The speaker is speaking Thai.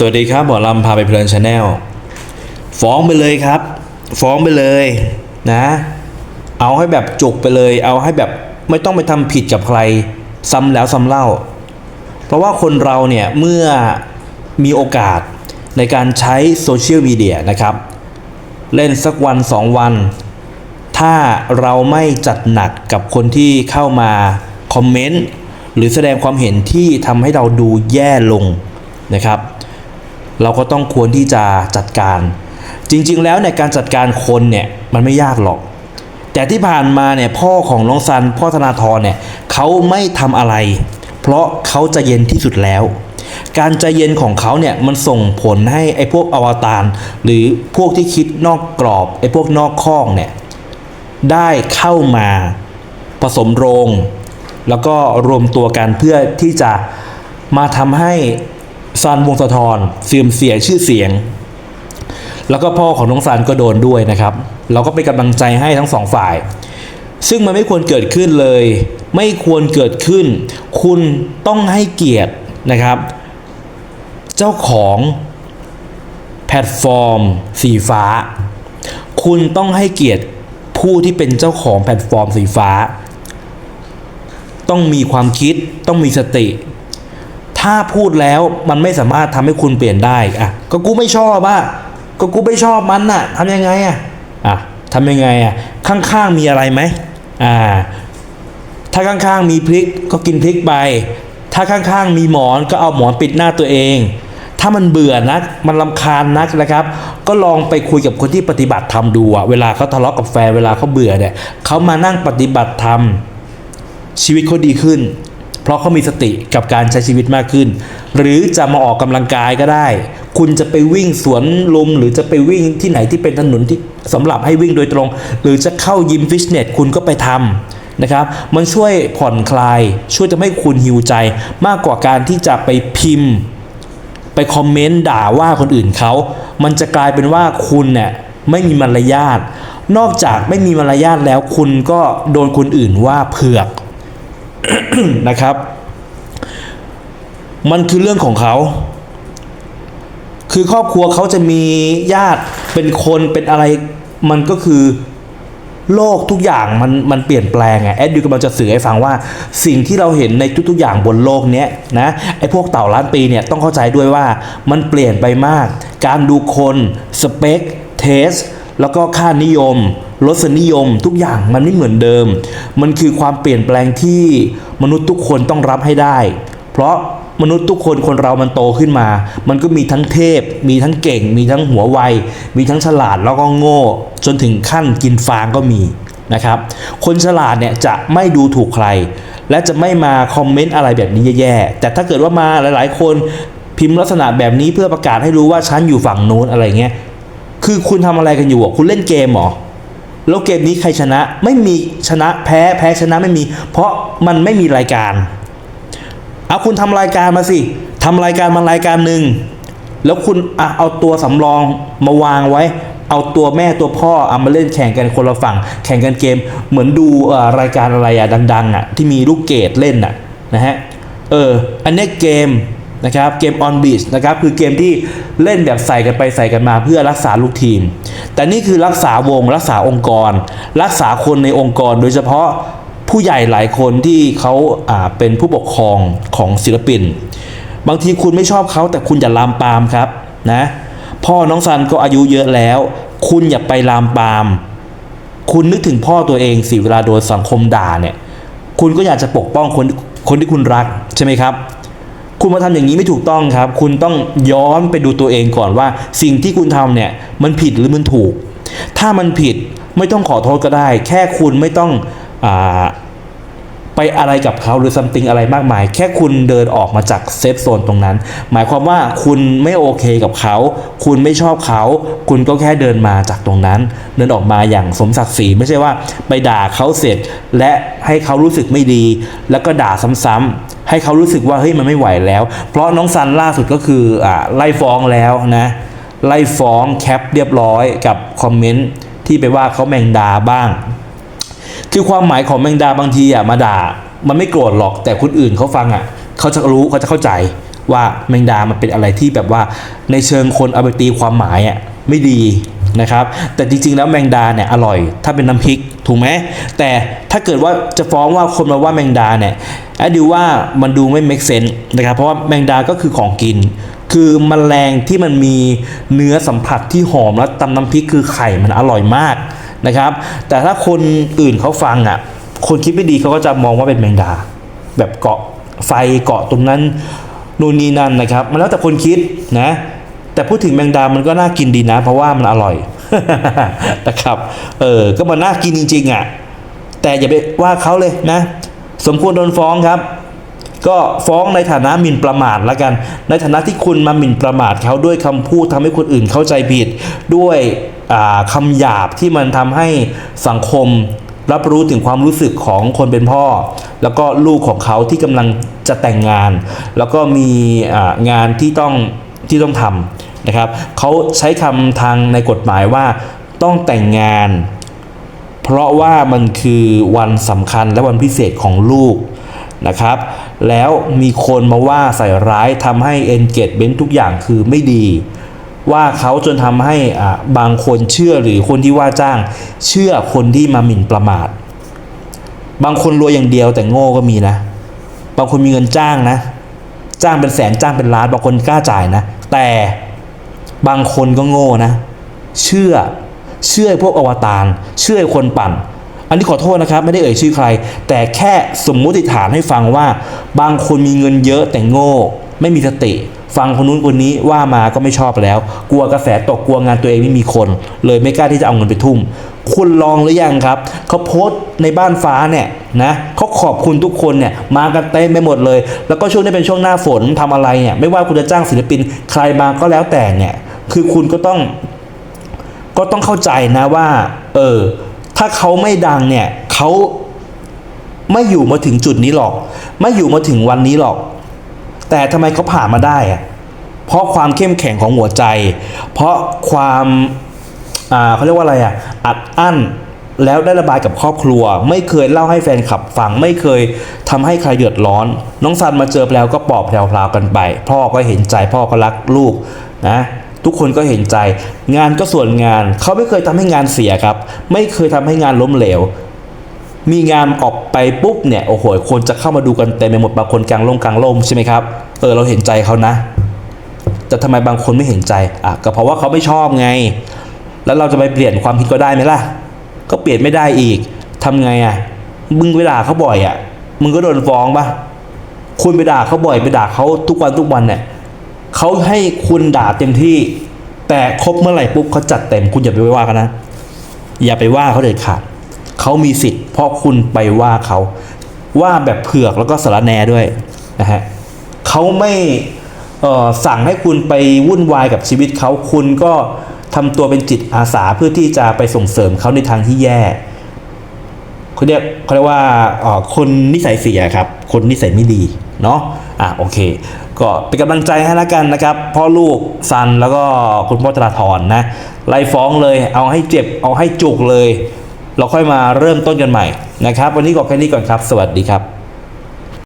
สวัสดีครับหมอลำพาไปเพลินชาแนลฟ้องไปเลยครับ ฟ้องไปเลยนะ เอาให้แบบจุกไปเลย เอาให้แบบไม่ต้องไปทำผิดกับใคร ซ้ำแล้วซ้ำเล่า เพราะว่าคนเราเนี่ยเมื่อมีโอกาสในการใช้โซเชียลมีเดียนะครับ เล่นสักวันสองวัน ถ้าเราไม่จัดหนักกับคนที่เข้ามาคอมเมนต์หรือแสดงความเห็นที่ทำให้เราดูแย่ลงนะครับ เราก็ต้องควรที่จะจัดการ จริง ๆ แล้วในการจัดการคนเนี่ยมันไม่ยากหรอก แต่ที่ผ่านมาเนี่ยพ่อของน้องซันพ่อธนาธรเนี่ยเขาไม่ทำอะไร เพราะเขาจะเย็นที่สุดแล้ว การใจเย็นของเขาเนี่ยมันส่งผลให้ไอ้พวกอวตารหรือพวกที่คิดนอกกรอบไอ้พวกนอกข้องเนี่ยได้เข้ามาผสมโรง แล้วก็รวมตัวกันเพื่อที่จะมาทำให้ ซันวงสะทอนเสื่อมเสียชื่อเสียง แล้วก็พ่อของน้องซันก็โดนด้วยนะครับ เราก็เป็นกำลังใจให้ทั้งสองฝ่าย ซึ่งมันไม่ควรเกิดขึ้นเลย ไม่ควรเกิดขึ้น คุณต้องให้เกียรตินะครับ เจ้าของแพลตฟอร์ม สีฟ้า คุณต้องให้เกียรติผู้ที่เป็นเจ้าของแพลตฟอร์มสีฟ้า ต้องมีความคิดต้องมีสติ ถ้าพูดแล้วมันไม่สามารถทำให้คุณเปลี่ยนได้อะก็กูไม่ชอบอะก็กูไม่ชอบมันน่ะทำยังไงอะอะทำยังไงอะข้างๆมีอะไรไหมอ่าถ้าข้างๆมีพริกก็กินพริกไป ถ้าข้างๆมีหมอนก็เอาหมอนปิดหน้าตัวเอง ถ้ามันเบื่อนักมันลำคาญนักนะครับ ก็ลองไปคุยกับคนที่ปฏิบัติธรรมดูอะเวลาเขาทะเลาะกับแฟนเวลาเขาเบื่อเนี่ยเขามานั่งปฏิบัติธรรมชีวิตเขาดีขึ้น เพราะเขามีสติกับการใช้ชีวิตมากขึ้น หรือจะมาออกกำลังกายก็ได้ คุณจะไปวิ่งสวนลม หรือจะไปวิ่งที่ไหนที่เป็นถนนที่สำหรับให้วิ่งโดยตรง หรือจะเข้ายิมฟิตเนสคุณก็ไปทำนะครับ มันช่วยผ่อนคลาย ช่วยทำให้คุณหิวใจมากกว่าการที่จะไปพิมพ์ ไปคอมเมนต์ด่าว่าคนอื่นเขา มันจะกลายเป็นว่าคุณเนี่ยไม่มีมารยาท นอกจากไม่มีมารยาทแล้วคุณก็โดนคนอื่นว่าเผือก นะครับ มันคือเรื่องของเขา คือครอบครัวเขาจะมีญาติเป็นคนเป็นอะไร มันก็คือโลกทุกอย่างมันมันเปลี่ยนแปลงไงแอดดิวกำลังจะสื่อให้ฟังว่า สิ่งที่เราเห็นในทุกๆอย่างบนโลกเนี้ยนะไอ้พวกเต่าล้านปีเนี่ยต้องเข้าใจด้วยว่ามันเปลี่ยนไปมาก การดูคนสเปคเทสแล้วก็ค่านิยม รสนิยมทุกอย่างมันไม่เหมือนเดิม มันคือความเปลี่ยนแปลงที่มนุษย์ทุกคนต้องรับให้ได้ เพราะมนุษย์ทุกคนคนเรามันโตขึ้นมา มันก็มีทั้งเทพ มีทั้งเก่ง มีทั้งหัวไว มีทั้งฉลาดแล้วก็โง่ จนถึงขั้นกินฟางก็มีนะครับ คนฉลาดเนี่ยจะไม่ดูถูกใคร และจะไม่มาคอมเมนต์อะไรแบบนี้แย่ๆ แต่ถ้าเกิดว่ามาหลายๆ คนพิมพ์ลักษณะแบบนี้เพื่อประกาศให้รู้ว่าฉันอยู่ฝั่งโน้นอะไรเงี้ย คือคุณทำอะไรกันอยู่อะคุณเล่นเกมเหรอ แล้วเกมนี้ใครชนะไม่มีชนะแพ้แพ้ชนะไม่มี เพราะมันไม่มีรายการ เอาคุณทำรายการมาสิทำรายการมารายการหนึ่งแล้วคุณอะเอาตัวสำรองมาวางไว้ เอาตัวแม่ตัวพ่อเอามาเล่นแข่งกันคนละฝั่ง แข่งกันเกมเหมือนดูรายการอะไรอะดังๆอะที่มีลูกเกดเล่นอะนะฮะเอออันนี้เกมนะครับเกมออนบีชนะครับคือเกมที่เล่นแบบใส่กันไปใส่กันมาเพื่อรักษาลูกทีม แต่นี่คือรักษาวงรักษาองค์กร รักษาคนในองค์กร โดยเฉพาะผู้ใหญ่หลายคนที่เขาอ่าเป็นผู้ปกครองของศิลปิน บางทีคุณไม่ชอบเขาแต่คุณอย่าลามปามครับนะพ่อน้องซันก็อายุเยอะแล้ว คุณอย่าไปลามปาม คุณนึกถึงพ่อตัวเองสิเวลาโดนสังคมด่าเนี่ยคุณก็อยากจะปกป้องคนคนที่คุณรักใช่ไหมครับ คุณมาทำอย่างนี้ไม่ถูกต้องครับ คุณต้องย้อนไปดูตัวเองก่อนว่า สิ่งที่คุณทำเนี่ยมันผิดหรือมันถูก ถ้ามันผิดไม่ต้องขอโทษก็ได้ แค่คุณไม่ต้องอไปอะไรกับเขาหรือซัมติงอะไรมากมาย แค่คุณเดินออกมาจากเซฟโซนตรงนั้น หมายความว่าคุณไม่โอเคกับเขา คุณไม่ชอบเขา คุณก็แค่เดินมาจากตรงนั้น เดินออกมาอย่างสมศักดิ์ศรีไม่ใช่ว่าไปด่าเขาเสร็จ และให้เขารู้สึกไม่ดี แล้วก็ด่าซ้ำๆ ให้เขารู้สึกว่าเฮ้ยมันไม่ไหวแล้ว เพราะน้องซันล่าสุดก็คืออ่าไล่ฟ้องแล้วนะไล่ฟ้องแคปเรียบร้อยกับคอมเมนต์ที่ไปว่าเขาแมงดาบ้าง คือความหมายของแมงดาบางทีอะมาด่ามันไม่โกรธหรอกแต่คนอื่นเขาฟังอะเขาจะรู้เขาจะเข้าใจว่าแมงดามันเป็นอะไรที่แบบว่าในเชิงคนเอาไปตีความหมายอะไม่ดี นะครับ แต่จริงๆ แล้วแมงดาเนี่ยอร่อย ถ้าเป็นน้ำพริกถูกไหมแต่ถ้าเกิดว่าจะฟ้องว่าคนมาว่าแมงดาเนี่ยแอดดูว่ามันดูไม่ make sense นะครับ เพราะว่าแมงดาก็คือของกิน คือมแมลงที่มันมีเนื้อสัมผัสที่หอมแล้วตำน้ำพริกคือไข่มันอร่อยมากนะครับ แต่ถ้าคนอื่นเขาฟังอะ คนคิดไม่ดีเขาก็จะมองว่าเป็นแมงดา แบบเกาะไฟเกาะตรงนั้นนู่นนี่นั่นนะครับ มันแล้วแต่คนคิดนะ แต่พูดถึงแมงดามันก็น่ากินดีนะ เพราะว่ามันอร่อยนะครับ เออ ก็มันน่ากินจริง ๆ อะ แต่อย่าไปว่าเขาเลยนะ สมควรโดนฟ้องครับ ก็ฟ้องในฐานะหมิ่นประมาทละกัน ในฐานะที่คุณมาหมิ่นประมาทเขาด้วยคำพูดทำให้คนอื่นเข้าใจผิด ด้วยอ่าคำหยาบที่มันทำให้สังคมรับรู้ถึงความรู้สึกของคนเป็นพ่อ แล้วก็ลูกของเขาที่กำลังจะแต่งงาน แล้วก็มีงานที่ต้องที่ต้องทำ นะครับเขาใช้คำทางในกฎหมายว่าต้องแต่งงาน เพราะว่ามันคือวันสำคัญและวันพิเศษของลูกนะครับ แล้วมีคนมาว่าใส่ร้ายทำให้ engagement ทุกอย่างคือไม่ดี ว่าเขาจนทำให้บางคนเชื่อหรือคนที่ว่าจ้าง เชื่อคนที่มาหมิ่นประมาท บางคนรวยอย่างเดียวแต่โง่ก็มีนะ บางคนมีเงินจ้างนะ จ้างเป็นแสนจ้างเป็นล้านบางคนกล้าจ่ายนะ แต่ บางคนก็โง่นะ เชื่อเชื่อพวกอวตารเชื่อคนปั่น อันนี้ขอโทษนะครับ ไม่ได้เอ่ยชื่อใคร แต่แค่สมมุติฐานให้ฟังว่า บางคนมีเงินเยอะแต่โง่ ไม่มีสติ ฟังคนนู้นคนนี้ว่ามาก็ไม่ชอบแล้ว กลัวกระแสตกกลัวงานตัวเองไม่มีคน เลยไม่กล้าที่จะเอาเงินไปทุ่ม คุณลองหรือยังครับเขาโพสต์ในบ้านฟ้าเนี่ยนะเขาขอบคุณทุกคนเนี่ยมากันเต็มไปหมดเลย แล้วก็ช่วงนี้เป็นช่วงหน้าฝนทำอะไรเนี่ยไม่ว่าคุณจะจ้างศิลปินใครมาก็แล้วแต่เนี่ย คือคุณก็ต้อง ก็ต้องเข้าใจนะว่า เออ ถ้าเขาไม่ดังเนี่ยเขาไม่อยู่มาถึงจุดนี้หรอก ไม่อยู่มาถึงวันนี้หรอก แต่ทำไมเขาผ่านมาได้อะเพราะความเข้มแข็งของหัวใจ เพราะความอ่าเขาเรียกว่าอะไรอะ อัดอั้นแล้วได้ระบายกับครอบครัว ไม่เคยเล่าให้แฟนคลับฟัง ไม่เคยทำให้ใครเดือดร้อน น้องซันมาเจอแล้วก็ปลอบแพรวๆกันไป พ่อก็เห็นใจพ่อก็รักลูกนะ ทุกคนก็เห็นใจ งานก็ส่วนงาน เขาไม่เคยทำให้งานเสียครับ ไม่เคยทำให้งานล้มเหลว มีงานออกไปปุ๊บเนี่ยโอ้โหคนจะเข้ามาดูกันเต็มไปหมดบางคนกลางลมกลางลมใช่ไหมครับเออเราเห็นใจเขานะแต่ทำไมบางคนไม่เห็นใจอะก็เพราะว่าเขาไม่ชอบไง แล้วเราจะไปเปลี่ยนความคิดก็ได้ไหมล่ะ ก็เปลี่ยนไม่ได้อีกทำไงอะมึงไปด่าเขาบ่อยอะมึงก็โดนฟ้องปะคุณไปด่าเขาบ่อยไปด่าเขาทุกวันทุกวันเนี่ย เขาให้คุณด่าเต็มที่ แต่ครบเมื่อไหร่ปุ๊บเขาจัดเต็มคุณอย่าไปว่ากันนะ อย่าไปว่าเขาเด็ดขาดเขามีสิทธิ์ เพราะคุณไปว่าเขาว่าแบบเผือกแล้วก็สารแนด้วยนะฮะเขาไม่สั่งให้คุณไปวุ่นวายกับชีวิตเขาคุณก็ทำตัวเป็นจิตอาสาเพื่อที่จะไปส่งเสริมเขาในทางที่แย่เขาเรียกเขาเรียกว่าคนนิสัยเสียครับ คนนิสัยไม่ดีเนาะอะโอเค ก็เป็นกำลังใจให้แล้วกันนะครับพ่อลูกซันแล้วก็คุณพ่อธราธรนะไล่ฟ้องเลยเอาให้เจ็บเอาให้จุกเลย เราค่อยมาเริ่มต้นกันใหม่นะครับ วันนี้ก็แค่นี้ก่อนครับ สวัสดีครับ